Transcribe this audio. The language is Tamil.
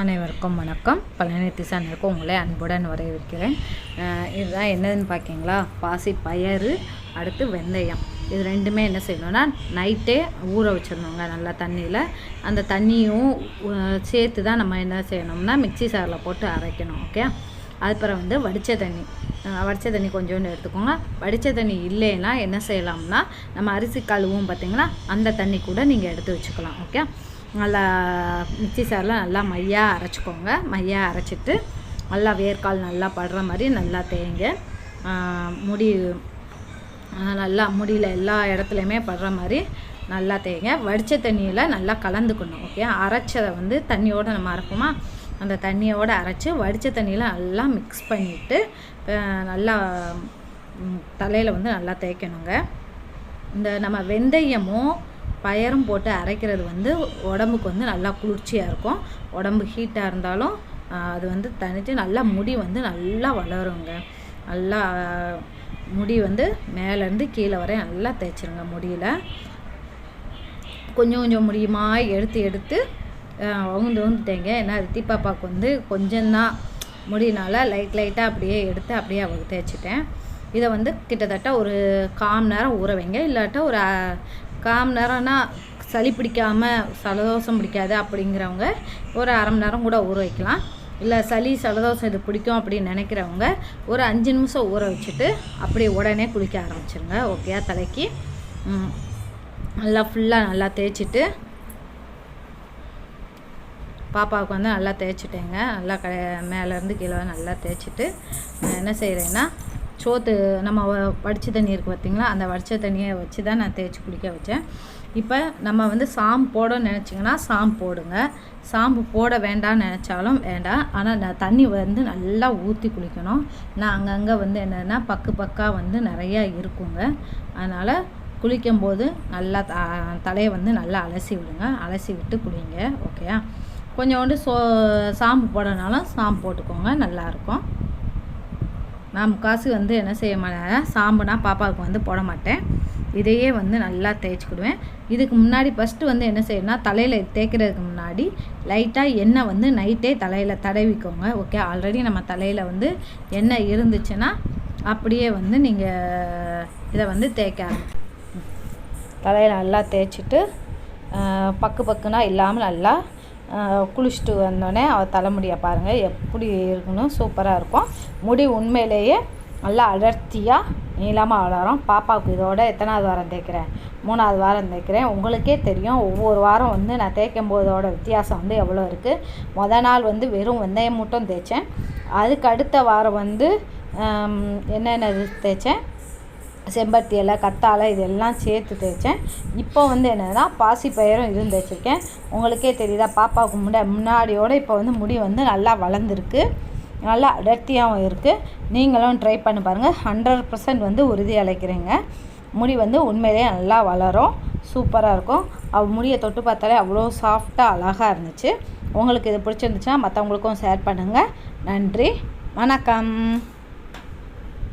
அனைவருக்கும் வணக்கம். பழனி திசானருக்கும் உங்களை அன்புடன் வரவேற்கிறேன். இதுதான் என்னதுன்னு பார்க்கிங்களா பாசி பயறு அடுத்து வெந்தயம். இது ரெண்டுமே என்ன செய்யணும்னா நைட்டே ஊற வச்சிடணுங்க நல்லா தண்ணியில். அந்த தண்ணியும் சேர்த்து தான் நம்ம என்ன செய்யணும்னா மிக்சி சாரில் போட்டு அரைக்கணும் ஓகே அதுக்கப்புறம் வந்து வடித்த தண்ணி. வடித்த தண்ணி கொஞ்சோண்டு எடுத்துக்கோங்க. வடித்த தண்ணி இல்லைன்னா என்ன செய்யலாம்னா நம்ம அரிசி கழுவும் பார்த்திங்கன்னா அந்த தண்ணி கூட நீங்கள் எடுத்து வச்சுக்கலாம் ஓகே நல்லா மிக்சி சாரில் நல்லா மையாக அரைச்சிக்கோங்க. மையாக அரைச்சிட்டு நல்லா வேர்க்கால் நல்லா படுற மாதிரி நல்லா தேங்க முடி நல்லா முடியில் எல்லா இடத்துலையுமே படுற மாதிரி நல்லா தேங்க வடித்த தண்ணியில் நல்லா கலந்துக்கணும் ஓகே அரைச்சதை வந்து தண்ணியோடு நம்ம அரைப்போமா? அந்த தண்ணியோடு அரைச்சி வடித்த தண்ணியில் நல்லா மிக்ஸ் பண்ணிவிட்டு நல்லா தலையில் வந்து நல்லா தேய்க்கணுங்க. இந்த நம்ம வெந்தயமும் பயரும் போட்டு அரைக்கிறது வந்து உடம்புக்கு வந்து நல்லா குளிர்ச்சியாக இருக்கும். உடம்பு ஹீட்டாக இருந்தாலும் அது வந்து தனித்து நல்லா முடி வந்து நல்லா வளருங்க. நல்லா முடி வந்து மேலேருந்து கீழே வரையும் நல்லா தேய்ச்சிருங்க முடியில். கொஞ்சம் கொஞ்சம் முடியுமா எடுத்து எடுத்து உந்து உந்துட்டேங்க ஏன்னா ரித்தி பாப்பாவுக்கு வந்து கொஞ்சம்தான் முடியினால லைட் லைட்டாக அப்படியே எடுத்து அப்படியே அவளுக்கு தேய்ச்சிட்டேன். இதை வந்து கிட்டத்தட்ட ஒரு காம் நேரம் ஊற வைங்க. இல்லாட்ட ஒரு காம் நேரம்னா சளி பிடிக்காமல் சலதோஷம் பிடிக்காது அப்படிங்கிறவங்க ஒரு அரை மணி நேரம் கூட ஊற வைக்கலாம். இல்லை சளி சலதோஷம் இது பிடிக்கும் அப்படின்னு நினைக்கிறவங்க ஒரு அஞ்சு நிமிஷம் ஊற வச்சுட்டு அப்படியே உடனே குளிக்க ஆரம்பிச்சிருங்க. ஓகே தலைக்கு. நல்லா ஃபுல்லாக நல்லா தேய்ச்சிட்டு பாப்பாவுக்கு வந்து நல்லா தேய்ச்சிட்டேங்க. நல்லா க மேலேருந்து கீழே நல்லா தேய்ச்சிட்டு நான் என்ன செய்கிறேன்னா சோத்து நம்ம வடித்த தண்ணி இருக்குது பார்த்திங்களா அந்த வடித்த தண்ணியை வச்சு தான் நான் தேய்ச்சி குளிக்க வச்சேன். இப்போ நம்ம வந்து சாம்பு போடணும்னு நினச்சிங்கன்னா சாம்பு போடுங்க. சாம்பு போட வேண்டாம்னு நினச்சாலும் வேண்டாம். ஆனால் நான் தண்ணி வந்து நல்லா ஊற்றி குளிக்கணும். நான் அங்கங்கே வந்து என்னென்னா பக்கு பக்காக வந்து நிறையா இருக்குங்க. அதனால் குளிக்கும்போது நல்லா த தலையை வந்து நல்லா அலசி விடுங்க. அலசி விட்டு குளிங்க ஓகேயா? கொஞ்சோண்டு சோ சாம்பு போடனாலும் சாம்பு போட்டுக்கோங்க நல்லாயிருக்கும் நான் முக்காசு வந்து என்ன செய்ய மாட்டேன் சாம்புனா பாப்பாவுக்கு வந்து போட மாட்டேன். இதையே வந்து நல்லா தேய்ச்சிக்கிடுவேன். இதுக்கு முன்னாடி ஃபஸ்ட்டு வந்து என்ன செய்யணும்னா தலையில் தேய்க்கிறதுக்கு முன்னாடி லைட்டாக எண்ணெய் வந்து நைட்டே தலையில் தடவிக்கோங்க. ஓகே ஆல்ரெடி நம்ம தலையில் வந்து எண்ணெய் இருந்துச்சுன்னா அப்படியே வந்து நீங்கள் இதை வந்து தேய்க்க தலையில் நல்லா தேய்ச்சிட்டு பக்கு பக்குனா இல்லாமல் நல்லா குளிச்சுட்டு வந்தோடனே அவள் தலைமுடியை பாருங்கள் எப்படி இருக்குன்னு சூப்பராக இருக்கும். முடி உண்மையிலேயே நல்லா அடர்த்தியாக நீளமாக வளரும். பாப்பாவுக்கு இதோட எத்தனாவது வாரம் தேய்க்கிறேன்? மூணாவது வாரம் தேய்க்கிறேன். உங்களுக்கே தெரியும் ஒவ்வொரு வாரம் வந்து நான் தேய்க்கும் போதோட வித்தியாசம் வந்து எவ்வளோ இருக்குது மொதல் நாள் வந்து வெறும் வெந்தயம் மட்டும் தேய்ச்சேன். அதுக்கு அடுத்த வாரம் வந்து என்னென்ன தேய்ச்சேன்? செம்பருத்தி இலை கத்தாழை இதெல்லாம் சேர்த்து தேய்ச்சேன். இப்போ வந்து என்னென்னா பாசி பயிரும் இதுவும் தேய்ச்சிருக்கேன். உங்களுக்கே தெரியுதா பாப்பாவுக்கு முன்னாடி முன்னாடியோட இப்போ வந்து முடி வந்து நல்லா வளர்ந்துருக்கு. நல்லா அடர்த்தியாகவும் இருக்குது நீங்களும் ட்ரை பண்ணி பாருங்கள் ஹண்ட்ரட் பர்சன்ட் வந்து உறுதி அழைக்கிறீங்க முடி வந்து உண்மையிலேயே நல்லா வளரும். சூப்பராக இருக்கும். அவ முடியை தொட்டு பார்த்தாலே அவ்வளோ சாஃப்டாக அழகாக இருந்துச்சு. உங்களுக்கு இது பிடிச்சிருந்துச்சுன்னா மற்றவங்களுக்கும் ஷேர் பண்ணுங்கள் நன்றி. வணக்கம்.